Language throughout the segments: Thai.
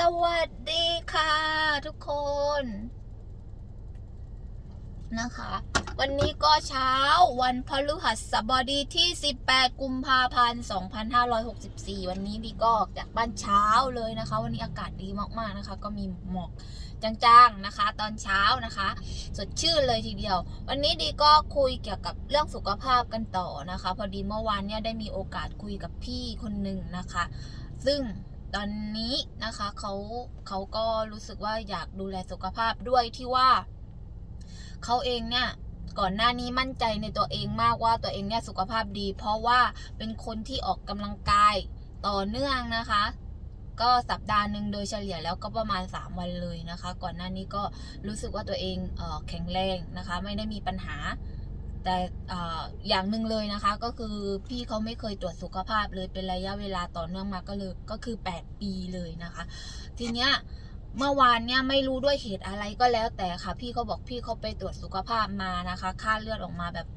สวัสดีค่ะ ทุกคน นะคะ วันนี้ก็เช้าวันพฤหัสบดีที่ 18 กุมภาพันธ์ 2564 วันนี้ดีก็ออกจากบ้านเช้าเลยนะคะ วันนี้อากาศดีมากๆนะคะ ก็มีหมอกจางๆนะคะ ตอนเช้านะคะ สดชื่นเลยทีเดียว วันนี้ดีก็คุยเกี่ยวกับเรื่องสุขภาพกันต่อนะคะ พอดีเมื่อวานเนี่ยได้มีโอกาสคุยกับพี่คนหนึ่งนะคะ ซึ่ง ตอนนี้นะคะเขาเขาก็รู้สึกว่าอยากดูแลสุขภาพด้วยที่ว่าเขาเองเนี่ยก่อนหน้านี้มั่นใจในตัวเองมากว่าตัวเองเนี่ยสุขภาพดี เพราะว่าเป็นคนที่ออกกำลังกายต่อเนื่องนะคะ ก็สัปดาห์หนึ่งโดยเฉลี่ยแล้วก็ประมาณ 3 วันเลยนะคะ ก่อนหน้านี้ก็รู้สึกว่าตัวเองเออแข็งแรงนะคะ ไม่ได้มีปัญหา แต่ออย่างหนึ่งเลยนะคะ ก็คือพี่เขาไม่เคยตรวจสุขภาพเลยเป็นระยะเวลาต่อเนื่องมาก็เลยก็คือ 8 ปีเลยนะคะ ทีเนี้ยเมื่อวานเนี่ยไม่รู้ด้วยเหตุอะไรก็แล้วแต่ค่ะ พี่เขาบอกพี่เขาไปตรวจสุขภาพมานะคะ ค่าเลือดออกมาแบบ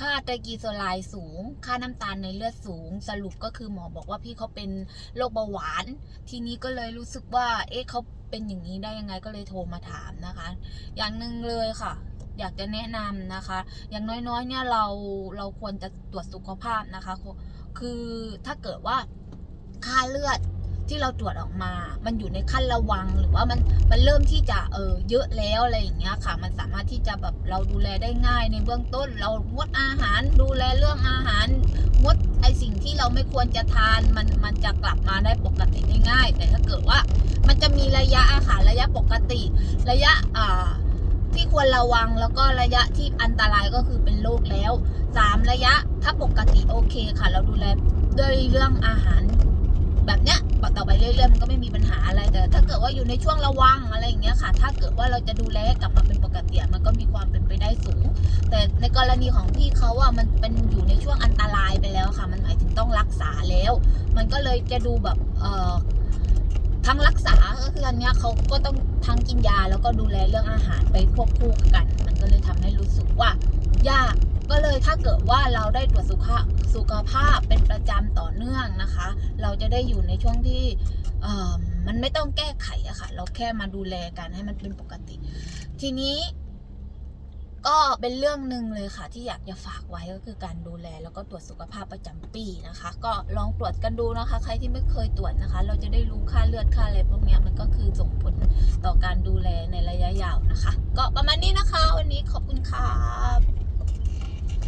ค่าไตรกลีเซอไรด์สูง ค่าน้ำตาลในเลือดสูง สรุปก็คือหมอบอกว่าพี่เขาเป็นโรคเบาหวาน ทีนี้ก็เลยรู้สึกว่า เอ๊ะเขาเป็นอย่างนี้ได้ยังไงก็เลยโทรมาถามนะคะ อย่างหนึ่งเลยค่ะ อยากจะแนะนำนะคะ อย่างน้อยๆ เนี่ยเราเราควรจะตรวจสุขภาพนะคะ คือถ้าเกิดว่าค่าเลือดที่เราตรวจออกมา มันอยู่ในขั้นระวังหรือว่ามันมันเริ่มที่จะเออเยอะแล้วอะไรอย่างเงี้ยค่ะ มันสามารถที่จะแบบเราดูแลได้ง่ายในเบื้องต้น เรางดอาหารดูแลเรื่องอาหารงดไอสิ่งที่เราไม่ควรจะทานมันมันจะกลับมาได้ปกติได้ง่าย แต่ถ้าเกิดว่า มันจะมีระยะอาหารระยะปกติ ระยะอ่า ที่ควรระวังแล้วก็ระยะที่อันตรายก็คือเป็นโรคแล้วสามระยะถ้าปกติโอเคค่ะ เราดูแลด้วยเรื่องอาหาร แบบเนี้ยต่อไปเรื่อยๆมันก็ไม่มีปัญหาอะไรแต่ถ้าเกิดว่าอยู่ในช่วงระวังอะไรอย่างเงี้ยค่ะ ถ้าเกิดว่าเราจะดูแลกลับมาเป็นปกติมันก็มีความเป็นไปได้สูง แต่ในกรณีของพี่เขาอะมันเป็นอยู่ในช่วงอันตรายไปแล้วค่ะ มันหมายถึงต้องรักษาแล้ว มันก็เลยจะดูแบบเออ ทั้งรักษาก็คืออันเนี้ยเขาก็ต้องทั้งกินยาแล้วก็ดูแลเรื่องอาหารไปควบคู่กัน มันก็เลยทำให้รู้สึกว่ายากก็เลยถ้าเกิดว่าเราได้ตรวจสุขสุขภาพเป็นประจำต่อเนื่องนะคะ เราจะได้อยู่ในช่วงที่เออมันไม่ต้องแก้ไขอะค่ะ เราแค่มาดูแลกันให้มันเป็นปกติ ทีนี้ ก็เป็นเรื่องหนึ่งเลยค่ะ ที่อยากจะฝากไว้ก็คือการดูแล แล้วก็ตรวจสุขภาพประจำปีนะคะ ก็ลองตรวจกันดูนะคะ ใครที่ไม่เคยตรวจนะคะ เราจะได้รู้ค่าเลือดค่าอะไรพวกนี้มันก็คือส่งผลต่อการดูแลในระยะยาวนะคะ ก็ประมาณนี้นะคะ วันนี้ขอบคุณค่ะ